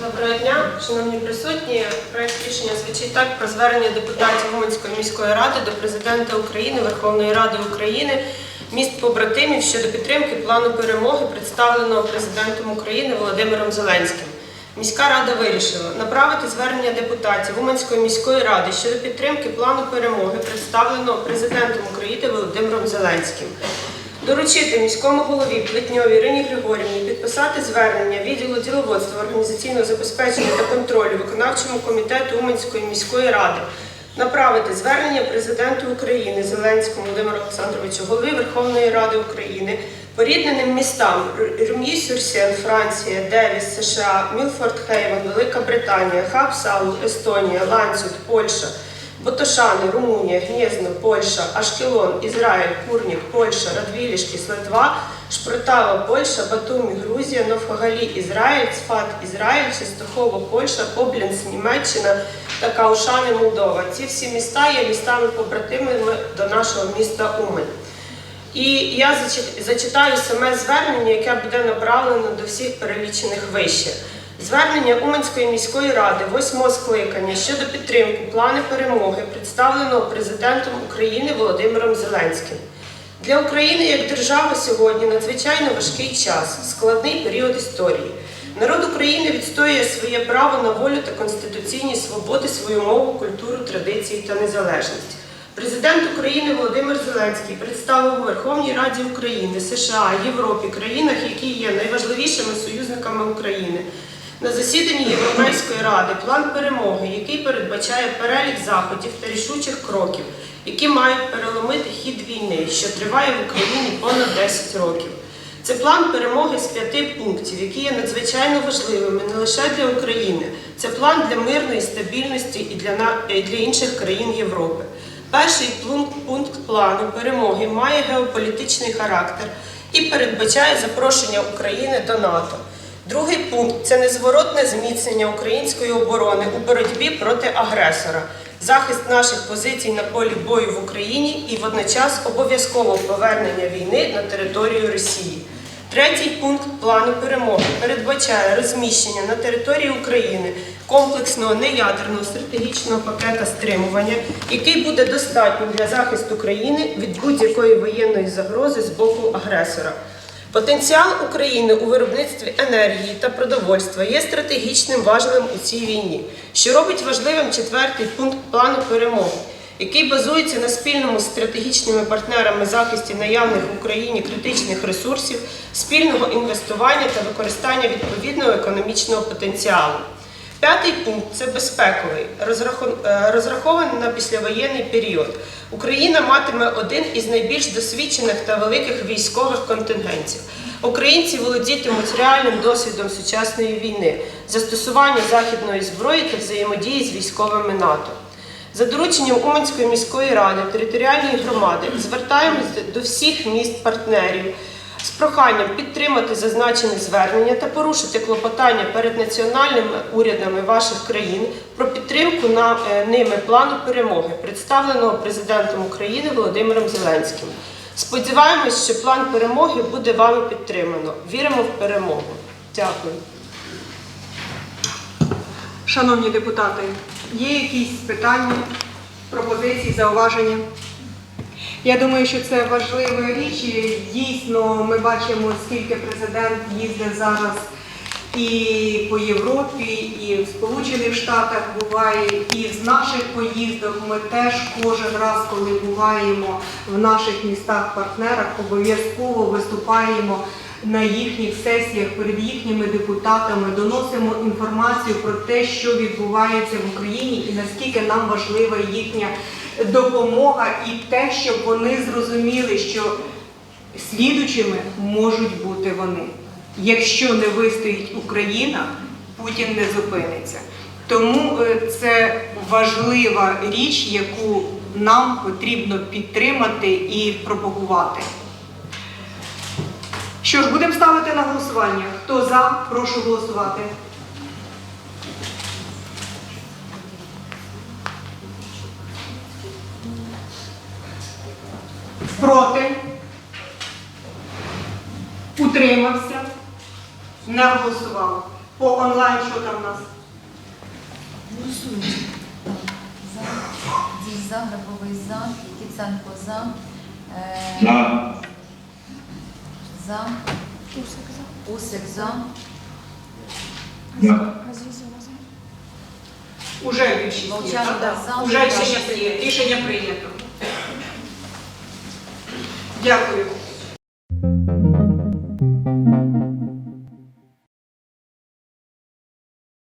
Доброго дня, шановні присутні. Проект рішення звучить так про звернення депутатів Уманської міської ради до президента України, Верховної Ради України, міст побратимів щодо підтримки плану перемоги, представленого президентом України Володимиром Зеленським. Міська рада вирішила направити звернення депутатів Уманської міської ради щодо підтримки плану перемоги, представленого президентом України Володимиром Зеленським. Доручити міському голові Плетньовій Ірині Григорівні підписати звернення відділу діловодства, організаційного забезпечення та контролю виконавчому комітету Уманської міської ради, направити звернення президенту України Зеленському Володимиру Олександровичу, голові Верховної Ради України, порідненим містам Рюм'ї-Сюрсен, Франція, Девіс, США, Мілфорд Хейвен, Велика Британія, Хабсау, Естонія, Ланцют, Польща. Ботошани, Румунія, Гнєзно, Польща, Ашкелон, Ізраїль, Курнік, Польща, Радвілішкіс, Литва, Шпритава, Польща, Батумі, Грузія, Новфагалі, Ізраїль, Цфат, Ізраїль, Чистохово, Польща, Коблінц, Німеччина та Каушани, Молдова. Ці всі міста є містами побратимами до нашого міста Умань. І я зачитаю саме звернення, яке буде направлено до всіх перелічених вище. Звернення Уманської міської ради восьмого скликання щодо підтримки плану перемоги, представленого президентом України Володимиром Зеленським. Для України як держави сьогодні надзвичайно важкий час, складний період історії. Народ України відстоює своє право на волю та конституційні свободи, свою мову, культуру, традиції та незалежність. Президент України Володимир Зеленський представив у Верховній Раді України, США, Європі, країнах, які є найважливішими союзниками України. На засіданні Європейської ради план перемоги, який передбачає перелік заходів та рішучих кроків, які мають переломити хід війни, що триває в Україні понад 10 років. Це план перемоги з п'яти пунктів, які є надзвичайно важливими не лише для України. Це план для мирної стабільності і для, і для інших країн Європи. Перший пункт, пункт плану перемоги має геополітичний характер і передбачає запрошення України до НАТО. Другий пункт це незворотне зміцнення української оборони у боротьбі проти агресора, захист наших позицій на полі бою в Україні і водночас обов'язково повернення війни на територію Росії. Третій пункт плану перемоги передбачає розміщення на території України комплексного неядерного стратегічного пакета стримування, який буде достатнім для захисту країни від будь-якої воєнної загрози з боку агресора. Потенціал України у виробництві енергії та продовольства є стратегічним важливим у цій війні, що робить важливим четвертий пункт плану перемоги, який базується на спільному з стратегічними партнерами захисті наявних в Україні критичних ресурсів, спільного інвестування та використання відповідного економічного потенціалу. П'ятий пункт це безпековий, е, розрахований на післявоєнний період. Україна матиме один із найбільш досвідчених та великих військових контингентів. Українці володітимуть реальним досвідом сучасної війни, застосування західної зброї та взаємодії з військовими НАТО. За дорученням Уманської міської ради територіальної громади звертаємося до всіх міст-партнерів з проханням підтримати зазначене звернення та порушити клопотання перед національними урядами ваших країн про підтримку на е, ними плану перемоги, представленого президентом України Володимиром Зеленським. Сподіваємось, що план перемоги буде вами підтримано. Віримо в перемогу. Дякую. Шановні депутати, є якісь питання, пропозиції, зауваження? Я думаю, що це важлива річ. Дійсно, ми бачимо, скільки президент їздить зараз і по Європі, і в Сполучених Штатах буває, і з наших поїздок ми теж кожен раз, коли буваємо в наших містах-партнерах, обов'язково виступаємо на їхніх сесіях перед їхніми депутатами, доносимо інформацію про те, що відбувається в Україні, і наскільки нам важлива їхня допомога, і те, щоб вони зрозуміли, що слідучими можуть бути вони. Якщо не вистоїть Україна, Путін не зупиниться. Тому е, це важлива річ, яку нам потрібно підтримати і пропагувати. Що ж, будемо ставити на голосування. Хто за, прошу голосувати. Проти? Утримався? Не голосував. По онлайн що там у нас? Голосуємо. За. Дій за, Грабовий за, Кіценко за. Е, За. Усик За. Усик за. Уже більшість є. Молчанка так? за. Уже рішення прийнято. Рішення прийнято. Дякую.